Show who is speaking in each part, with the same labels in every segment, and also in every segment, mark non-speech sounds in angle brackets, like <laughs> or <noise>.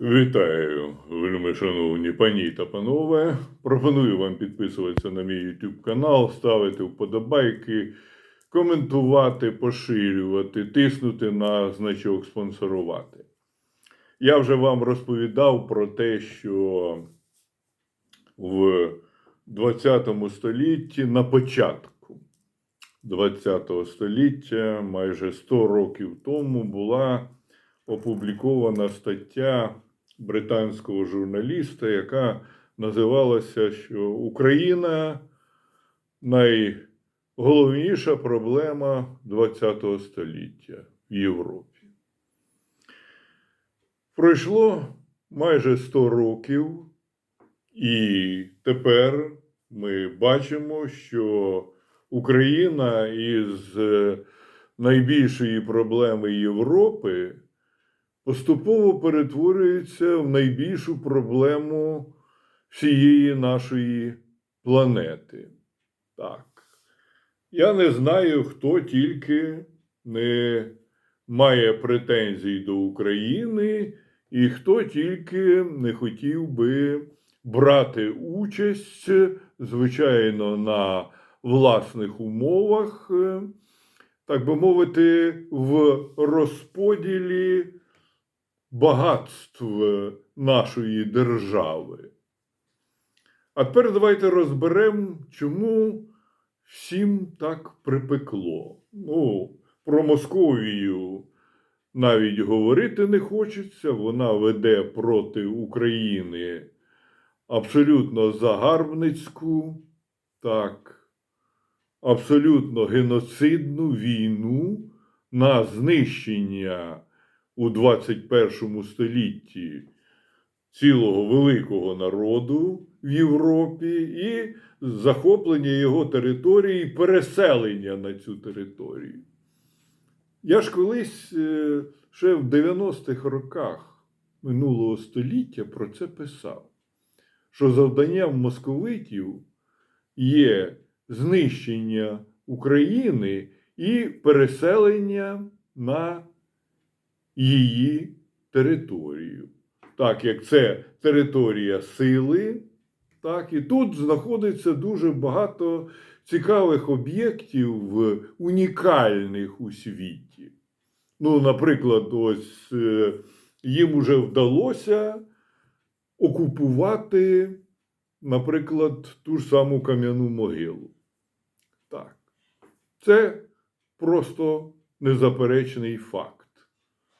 Speaker 1: Вітаю, вельми шановні пані та панове. Пропоную вам підписуватися на мій YouTube канал, ставити вподобайки, коментувати, поширювати, тиснути на значок спонсорувати. Я вже вам розповідав про те, що в 20 столітті на початку 20 століття, майже 100 років тому, була опублікована стаття британського журналіста, яка називалася, що Україна найголовніша проблема ХХ століття в Європі. Пройшло майже 100 років, і тепер ми бачимо, що Україна із найбільшої проблеми Європи поступово перетворюється в найбільшу проблему всієї нашої планети. Так. Я не знаю, хто тільки не має претензій до України, і хто тільки не хотів би брати участь, звичайно, на власних умовах, е, так би мовити, в розподілі багатств нашої держави. А тепер давайте розберемо, чому всім так припекло. Ну, про Московію навіть говорити не хочеться. Вона веде проти України абсолютно загарбницьку, так, абсолютно геноцидну війну на знищення у 21 столітті цілого великого народу в Європі і захоплення його території, переселення на цю територію. Я ж колись е, ще в 90-х роках минулого століття про це писав, що завданням московитів є знищення України і переселення на її територію. Так як це територія сили, так і тут знаходиться дуже багато цікавих об'єктів унікальних у світі. Ну, наприклад, ось е, їм уже вдалося окупувати, наприклад, ту ж саму кам'яну могилу. Так. Це просто незаперечний факт.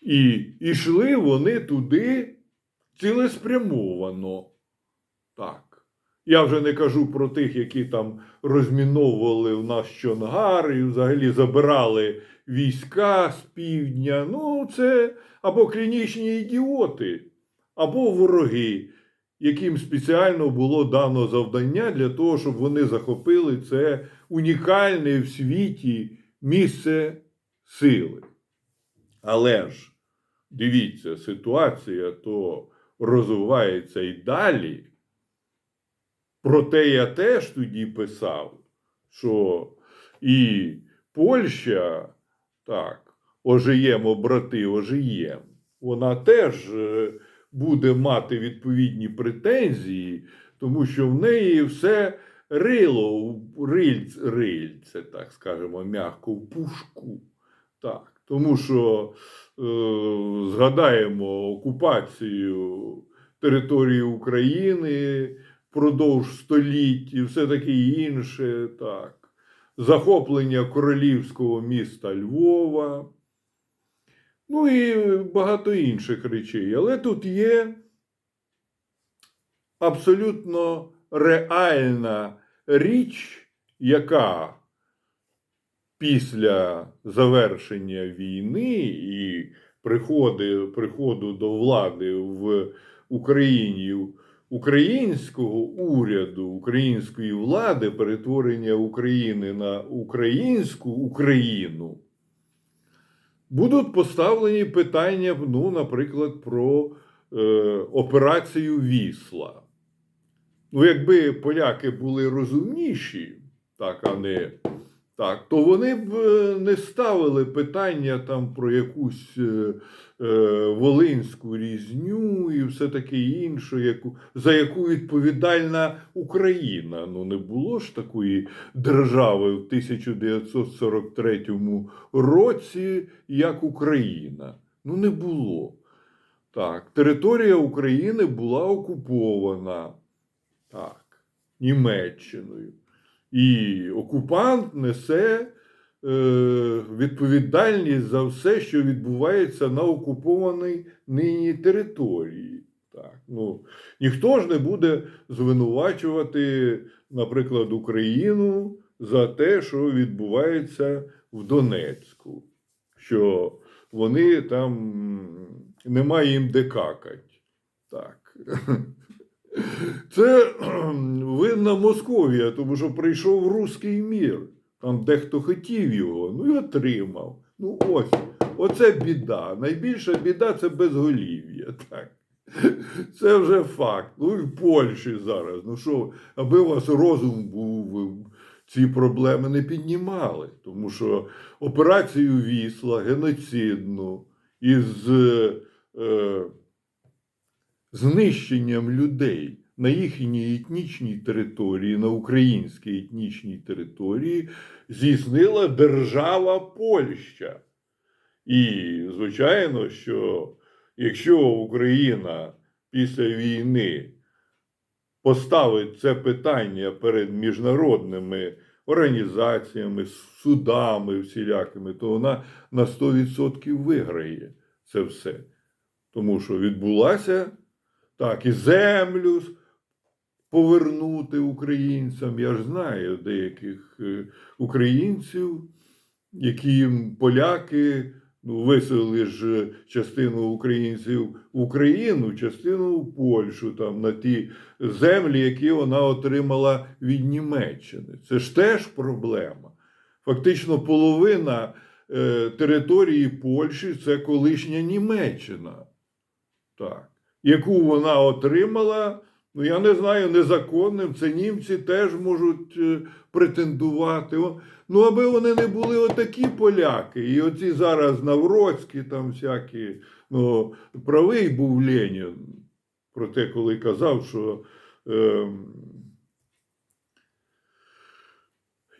Speaker 1: І йшли вони туди цілеспрямовано. Так. Я вже не кажу про тих, які там розміновували в нас Чонгар і взагалі забирали війська з півдня. Ну, це або клінічні ідіоти, або вороги, яким спеціально було дано завдання для того, щоб вони захопили це унікальне в світі місце сили. Але ж дивіться, ситуація то розвивається і далі. Проте я теж тоді писав, що і Польща, так, ожиємо, брати, ожиєм, вона теж е, буде мати відповідні претензії, тому що в неї все рило, рильце, рильце, так скажемо, м'яко, в пушку. Так, тому що е, згадаємо окупацію території України впродовж століть і все таке інше. Так. Захоплення королівського міста Львова. Ну і багато інших речей. Але тут є абсолютно реальна річ, яка після завершення війни і приходу, приходу до влади в Україні українського уряду, української влади, перетворення України на українську Україну, будуть поставлені питання, ну, наприклад, про е, операцію Вісла. Ну, якби поляки були розумніші, так, а не так, то вони б е, не ставили питання там про якусь е, е, волинську різню і все таке інше, яку, за яку відповідальна Україна. Ну не було ж такої держави в 1943 році, як Україна. Ну не було. Так, територія України була окупована так, Німеччиною. І окупант несе е, відповідальність за все, що відбувається на окупованій нині території. Так, ну, ніхто ж не буде звинувачувати, наприклад, Україну за те, що відбувається в Донецьку, що вони там немає їм де какать. Так. <laughs> Це <clears throat> винна Московія, тому що прийшов руський мір. Там дехто хотів його, ну і отримав. Ну ось, оце біда. Найбільша біда це безголів'я. Так. <laughs> Це вже факт. Ну і в Польщі зараз. Ну що, аби у вас розум був, ці проблеми не піднімали. Тому що операцію Вісла геноцидну із е, знищенням людей на їхній етнічній території, на українській етнічній території, здійснила держава Польща. І, звичайно, що якщо Україна після війни поставить це питання перед міжнародними організаціями, судами всілякими, то вона на 100% виграє це все. Тому що відбулася так, і землю повернути українцям. Я ж знаю деяких е, українців, які поляки ну, виселили ж частину українців в Україну, частину в Польщу, там, на ті землі, які вона отримала від Німеччини. Це ж теж проблема. Фактично, половина е, території Польщі це колишня Німеччина. Так яку вона отримала, ну я не знаю, незаконним. Це німці теж можуть е, претендувати. Ну, аби вони не були отакі поляки, і оці зараз Навроцькі, там всякі, ну, правий був Ленін про те, коли казав, що. Е,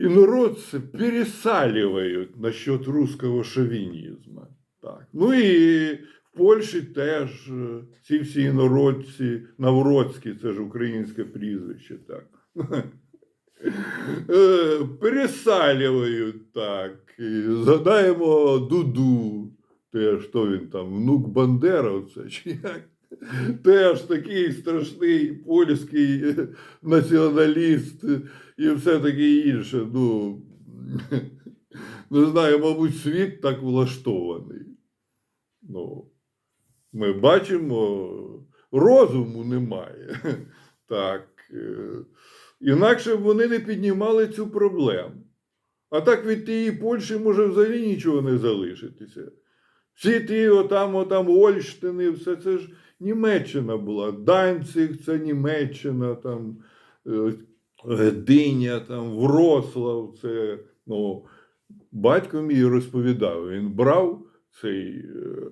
Speaker 1: инородцы пересаливают насчет русского шовінізму. Так. Ну і в Польщі теж е, ці всі інородці, Навроцькі, це ж українське прізвище, так. <laughs> Е, Пересалюють так. Згадаємо Дуду, теж хто він там, внук Бандеровця, чи як. Теж такий страшний польський е, націоналіст і все таке інше. Ну, <laughs> не знаю, мабуть, світ так влаштований. Ну, ми бачимо, розуму немає. <laughs> Так. е, Інакше б вони не піднімали цю проблему. А так від тієї Польщі може взагалі нічого не залишитися. Всі ті отам, отам Ольштини, все це ж Німеччина була. Данциг це Німеччина, там е, Гдиня, там Вроцлав, це ну, батько мій розповідав, він брав цей е,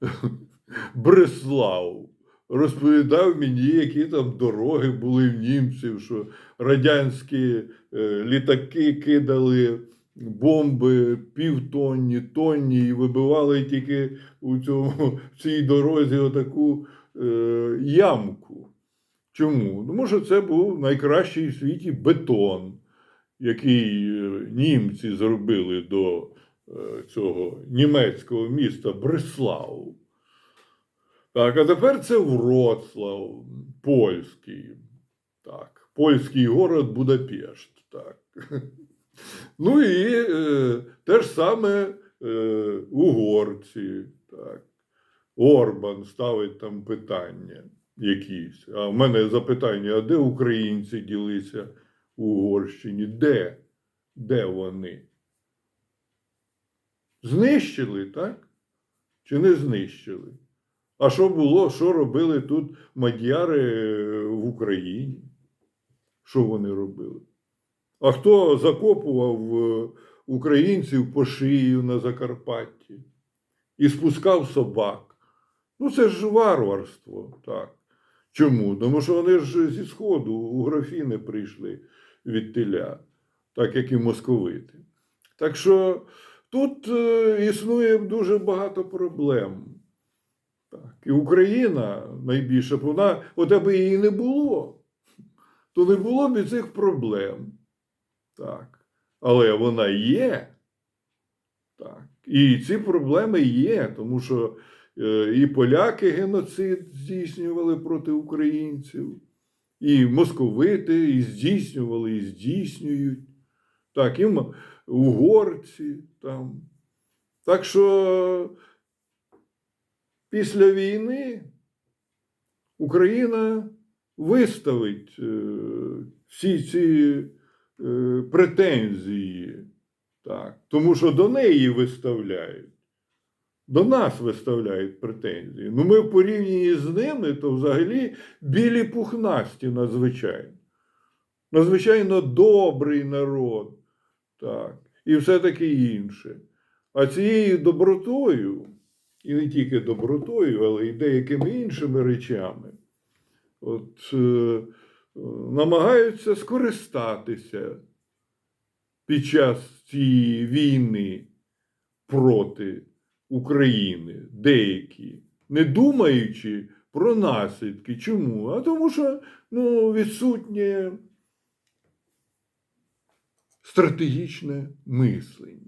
Speaker 1: <laughs> Бреслав, розповідав мені, які там дороги були в німців, що радянські е, літаки кидали бомби півтонні, тонні і вибивали тільки у цьому, <laughs> в цій дорозі отаку е, ямку. Чому? Тому що це був найкращий в світі бетон, який е, німці зробили до цього німецького міста Бреславу. Так, а тепер це Вроцлав, польський. Так, польський город Будапешт. Так. <laughs> Ну і е, те ж саме е, угорці. Так. Орбан ставить там питання якісь. А в мене запитання: а де українці ділися в Угорщині? Де? Де вони? Знищили, так? Чи не знищили? А що було, що робили тут мадяри е, в Україні? Що вони робили? А хто закопував е, українців по шию на Закарпатті і спускав собак? Ну, це ж варварство, так. Чому? Тому що вони ж зі Сходу у графіни прийшли від теля, так як і московити. Так що тут е, існує дуже багато проблем. Так. І Україна найбільше, вона, от аби її не було, то не було б і цих проблем. Так. Але вона є. Так. І ці проблеми є, тому що е, і поляки геноцид здійснювали проти українців, і московити і здійснювали, і здійснюють. Так, і угорці там. Так що після війни Україна виставить е, всі ці е, претензії, так, тому що до неї виставляють. До нас виставляють претензії. Ну, ми в порівнянні з ними, то взагалі білі пухнасті надзвичайно. Надзвичайно добрий народ. Так, і все таке інше. А цією добротою, і не тільки добротою, але й деякими іншими речами, от, е, намагаються скористатися під час цієї війни проти України деякі, не думаючи про наслідки. Чому? А тому що ну, відсутнє стратегічне мислення.